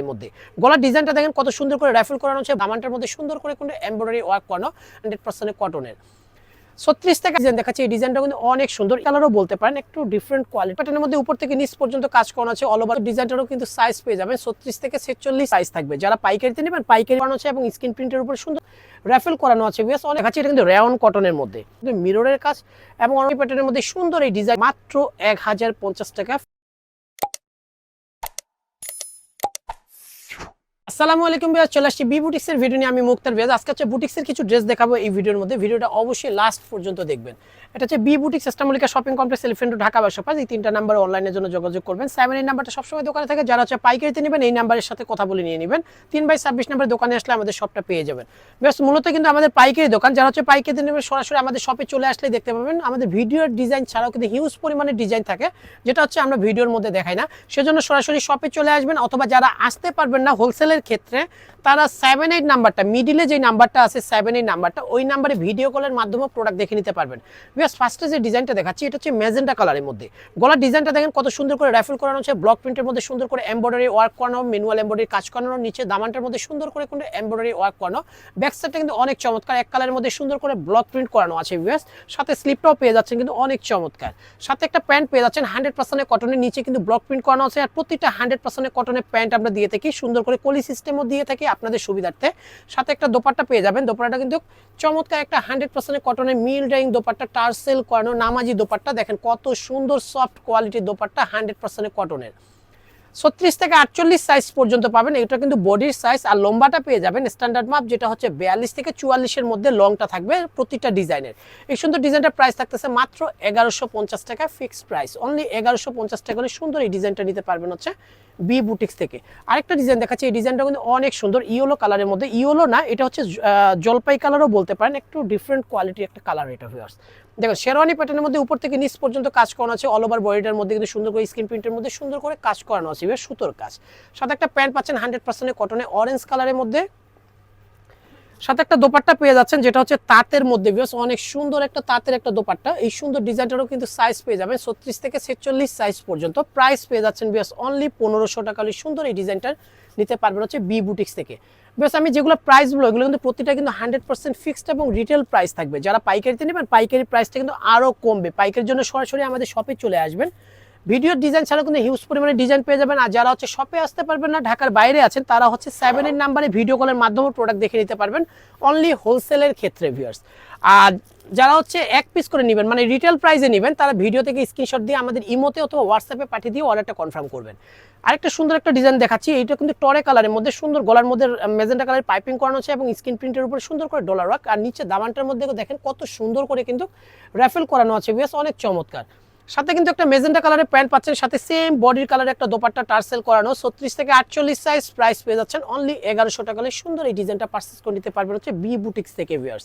এর মধ্যে। গলার ডিজাইনটা দেখেন কত সুন্দর করে র্যাফেল করানো হচ্ছে। দামানটার মধ্যে সুন্দর করে কিন্তু এমব্রয়ডারি ওয়ার্ক করানো হান্ড্রেড পার্সেন্ট কটনের ছত্রিশ টাকা ডিজাইন দেখাচ্ছে, এই ডিজাইনটা কিন্তু অনেক সুন্দর। কালারও বলতে পারেন, একটু ডিফারেন্ট কোয়ালিটি প্যাটার্নের মধ্যে উপর থেকে নিচ পর্যন্ত কাজ করানো আছে অল ওভার ডিজাইনটারও কিন্তু সাইজ পেয়ে যাবেন, ছত্রিশ থেকে ছেচল্লিশ সাইজ থাকবে। যারা পাইকারিতে নেবেন, পাইকারি করানো আছে এবং স্ক্রিন প্রিন্টের উপর সুন্দর র্যাফেল করানো আছে বেশ অনেক আছে এটা কিন্তু রেয়ন কটনের মধ্যে। কিন্তু মিররের কাজ এবং অনেক প্যাটার্নের মধ্যে সুন্দর এই ডিজাইন মাত্র এক হাজার পঞ্চাশ টাকা আসসালামু আলাইকুম বিয়াজ চলে আসছি বি বুটিক্সের ভিডিও নিয়ে। আমি মুক্তার বিয়াজ আজকে হচ্ছে বুটিক্সের কিছু ড্রেস দেখাবো এই ভিডিওর মধ্যে। ভিডিওটা অবশ্যই লাস্ট পর্যন্ত দেখবেন। এটা হচ্ছে বি বুটিক্স ইস্টামলিকা শপিং কমপ্লেক্স এলিফেন্ট ঢাকা বাসা পাঁচ এই তিনটা নাম্বার অনলাইনের জন্য যোগাযোগ করবেন। সেভেন এই নাম্বারটা সবসময় দোকানে থাকে। যারা হচ্ছে পাইকারিতে নেবেন, এই নাম্বারের সাথে কথা বলে নিয়ে নেবেন। তিন বাই ছাব্বিশ নাম্বার দোকানে আসলে আমাদের শপটা পেয়ে যাবেন। বেশ মূলত কিন্তু আমাদের পাইকারি দোকান। যারা হচ্ছে পাইকারিতে নেবেন, সরাসরি আমাদের শপে চলে আসলে দেখতে পাবেন। আমাদের ভিডিওর ডিজাইন ছাড়াও কিন্তু হিউজ পরিমাণে ডিজাইন থাকে। যেটা হচ্ছে আমরা ভিডিওর মধ্যে দেখাই না। সেজন্য সরাসরি শপে চলে আসবেন। অথবা যারা আসতে পারবেন না হোলসেলের ক্ষেত্রে তারা সেভেন এইট নাম্বারটা মিডিলে যে নাম্বারটা আছে সেভেন এইট নাম্বারটা ওই নাম্বারে ভিডিও কলের মাধ্যমে প্রোডাক্ট দেখে নিতে পারবেন। বিকজ ফার্স্টে যে ডিজাইনটা দেখাচ্ছি, এটা হচ্ছে ম্যাজেন্টা কালারের মধ্যে। গলার ডিজাইনটা দেখেন কত সুন্দর করে র্যাফেল করানো হচ্ছে ব্লক প্রিন্টের মধ্যে সুন্দর করে এমব্রয়ডারি ওয়ার্ক করানো ম্যানুয়াল এমব্রয়ডারি কাজ করানো, নিচে দামানটার মধ্যে সুন্দর করে কিন্তু এমব্রয়ডারি ওয়ার্ক করানো। ব্যাক সাইডটা কিন্তু অনেক চমৎকার, এক কালারের মধ্যে সুন্দর করে ব্লক প্রিন্ট করানো আছে বিকজ সাথে স্লিপটাও পেয়ে যাচ্ছেন কিন্তু অনেক চমৎকার। সাথে একটা প্যান্ট পেয়ে যাচ্ছেন হান্ড্রেড পার্সেন্টের কটনের নিচে কিন্তু ব্লক প্রিন্ট করানো আছে, আর প্রতিটা হান্ড্রেড পার্সেন্টের কটনের প্যান্ট আমরা দিয়ে থাকি, সুন্দর করে কলি সিস্টেমও দিয়ে থাকি আপনাদের সুবিধার্থে। সাথে একটা দোপাট্টা পেয়ে যাবেন। দোপাট্টা কিন্তু চমৎকার একটা হান্ড্রেড পার্সেন্ট কটনের মিল ড্রাইং দোপাট্টা টার্সেল করানো নামাজি দোপাট্টা। দেখেন কত সুন্দর সফট কোয়ালিটির দোপাট্টা হান্ড্রেড পার্সেন্ট কটনের ছত্রিশ থেকে আটচল্লিশ সাইজ পর্যন্ত পাবেন। এটা কিন্তু বডির সাইজ আর লম্বাটা পেয়ে যাবেন স্ট্যান্ডার্ড মাপ যেটা হচ্ছে বিয়াল্লিশ থেকে চুয়াল্লিশের মধ্যে লংটা থাকবে প্রতিটা ডিজাইনের এই সুন্দর ডিজাইনটার প্রাইস থাকতেছে মাত্র এগারোশো পঞ্চাশ টাকা ফিক্সড প্রাইস অনলি এগারোশো পঞ্চাশ টাকা হলে সুন্দর এই ডিজাইনটা নিতে পারবেন হচ্ছে বি বুটিক্স থেকে। আরেকটা ডিজাইন দেখাচ্ছি, এই ডিজাইনটা কিন্তু অনেক সুন্দর ইয়েলো কালারের মধ্যে। ইয়েলো না, এটা হচ্ছে জলপাই কালারও বলতে পারেন, একটু ডিফারেন্ট কোয়ালিটির একটা কালার এটা ভিউয়ার্স দেখো, শেরওয়ানি প্যাটার্নের মধ্যে উপর থেকে নিচ পর্যন্ত কাজ করানো আছে অল ওভার বডিটার মধ্যে কিন্তু সুন্দর করে স্ক্রিন প্রিন্টের মধ্যে সুন্দর করে কাজ করানো আছে সুতোর কাজ। সাথে একটা প্যান্ট পাচ্ছেন হান্ড্রেড পার্সেন্টের কটনে অরেঞ্জ কালারের মধ্যে সাথে একটা দোপাট্টা পেয়ে যাচ্ছেন, যেটা হচ্ছে তাঁতের মধ্যে বিকজ অনেক সুন্দর একটা তাঁতের একটা দোপাট্টা। এই সুন্দর ডিজাইনটারও কিন্তু সাইজ পেয়ে যাবেন, ছত্রিশ থেকে ছেচল্লিশ সাইজ পর্যন্ত। প্রাইস পেয়ে যাচ্ছেন বিকজ অনলি পনেরোশো টাকা। সুন্দর এই ডিজাইনটার নিতে পারবেন হচ্ছে বি বুটিক্স থেকে। বিকজ আমি যেগুলো প্রাইসগুলো এগুলো কিন্তু প্রতিটা কিন্তু হান্ড্রেড পার্সেন্ট ফিক্সড এবং রিটেল প্রাইস থাকবে। যারা পাইকারিতে নেবেন, পাইকারি প্রাইসটা কিন্তু আরও কমবে। পাইকারির জন্য সরাসরি আমাদের শপে চলে আসবেন। ভিডিওর ডিজাইন ছাড়া কিন্তু হিউজ পরিমাণে ডিজাইন পেয়ে যাবেন। আর যারা হচ্ছে শপে আসতে পারবেন না, ঢাকার বাইরে আছেন, তারা হচ্ছে সেভেন এর নাম্বারে ভিডিও কলের মাধ্যমে প্রোডাক্ট দেখে নিতে পারবেন। অনলি হোলসেলের ক্ষেত্রে ভিউয়ার্স আর যারা হচ্ছে এক পিস করে নেবেন মানে রিটেল প্রাইসে নেবেন, তারা ভিডিও থেকে স্ক্রিনশট দিয়ে আমাদের ইমোতে অথবা হোয়াটসঅ্যাপে পাঠিয়ে দিয়ে অর্ডারটা কনফার্ম করবেন। আরেকটা সুন্দর একটা ডিজাইন দেখাচ্ছি, এইটা কিন্তু টরে কালারের মধ্যে, সুন্দর গলার মধ্যে মেজেন্টা কালারের পাইপিং করানো আছে এবং স্ক্রিন প্রিন্টের উপরে সুন্দর করে ডলার ওয়ার্ক আর নিচে দামানটার মধ্যে দেখেন কত সুন্দর করে কিন্তু র্যাফেল করানো আছে বেশ অনেক চমৎকার। সাথে কিন্তু একটা মেজেন্টা কালারের প্যান্ট পাচ্ছেন, সাথে সেম বডির কালার একটা দোপাট্টা টার্সেল করানো। ছত্রিশ থেকে আটচল্লিশ সাইজ প্রাইস পেয়ে যাচ্ছেন অনলি এগারোশো টাকা সুন্দর এই ডিজাইনটা পার্সেস করে নিতে পারবেন হচ্ছে বি বুটিক্স থেকে ভিউয়ার্স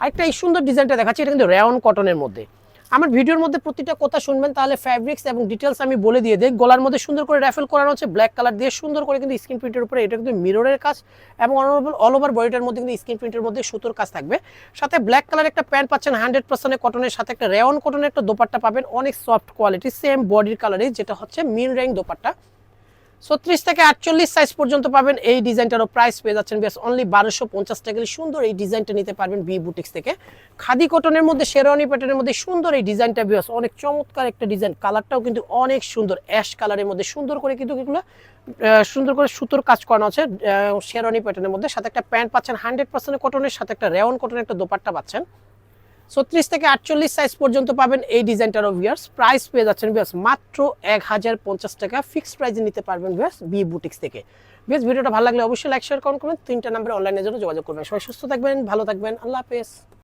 আরেকটা এই সুন্দর ডিজাইনটা দেখাচ্ছি, এটা কিন্তু রেয়ন কটনের মধ্যে। আমার ভিডিওর মধ্যে প্রতিটা কথা শুনবেন, তাহলে ফ্যাব্রিক্স এবং ডিটেলস আমি বলে দিয়ে দিই। গলার মধ্যে সুন্দর করে র্যাফেল করানো হচ্ছে ব্ল্যাক কালার দিয়ে সুন্দর করে কিন্তু স্ক্রিন প্রিন্টের উপরে, এটা কিন্তু মিররের কাজ এবং অল ওভার বডিটার মধ্যে কিন্তু স্ক্রিন প্রিন্টের মধ্যে সুতোর কাজ থাকবে। সাথে ব্ল্যাক কালার একটা প্যান্ট পাচ্ছেন হান্ড্রেড পার্সেন্টের কটনের সাথে একটা রেয়ন কটনের একটা দোপাট্টা পাবেন, অনেক সফট কোয়ালিটি সেম বডির কালারে যেটা হচ্ছে মিন র্যাঙ্ক দোপাট্টা। ছত্রিশ থেকে আটচল্লিশ সাইজ পর্যন্ত পাবেন এই ডিজাইনটারও প্রাইস পেয়ে যাচ্ছেন। বেশ অনলি বারোশো পঞ্চাশ টাকা সুন্দর এই ডিজাইনটা নিতে পারবেন বি বুটিক্স থেকে। খাদি কটনের মধ্যে, শেরওয়ানি প্যাটার্নের মধ্যে সুন্দর এই ডিজাইনটা বেশ, অনেক চমৎকার একটা ডিজাইন। কালারটাও কিন্তু অনেক সুন্দর অ্যাশ কালারের মধ্যে সুন্দর করে কিন্তু এগুলো সুন্দর করে সুতোর কাজ করানো আছে শেরওয়ানি প্যাটার্নের মধ্যে। সাথে একটা প্যান্ট পাচ্ছেন হান্ড্রেড পার্সেন্ট কটনের সাথে একটা রেওয়ান কটনের একটা দোপাট্টা পাচ্ছেন। ছত্রিশ থেকে আটচল্লিশ সাইজ পর্যন্ত পাবেন এই ডিজাইনটার অফ ভিয়ার্স প্রাইস পেয়ে যাচ্ছেন ভিয়ার্স মাত্র এক হাজার পঞ্চাশ টাকা। ফিক্সড প্রাইসে নিতে পারবেন ভিয়ার্স বি বুটিক্স থেকে। বেশ ভিডিওটা ভালো লাগলে অবশ্যই লাইক শেয়ার করুন। করবেন তিনটা নাম্বারে অনলাইনের জন্য যোগাযোগ করবেন। সবাই সুস্থ থাকবেন, ভালো থাকবেন। আল্লাহ হাফেজ।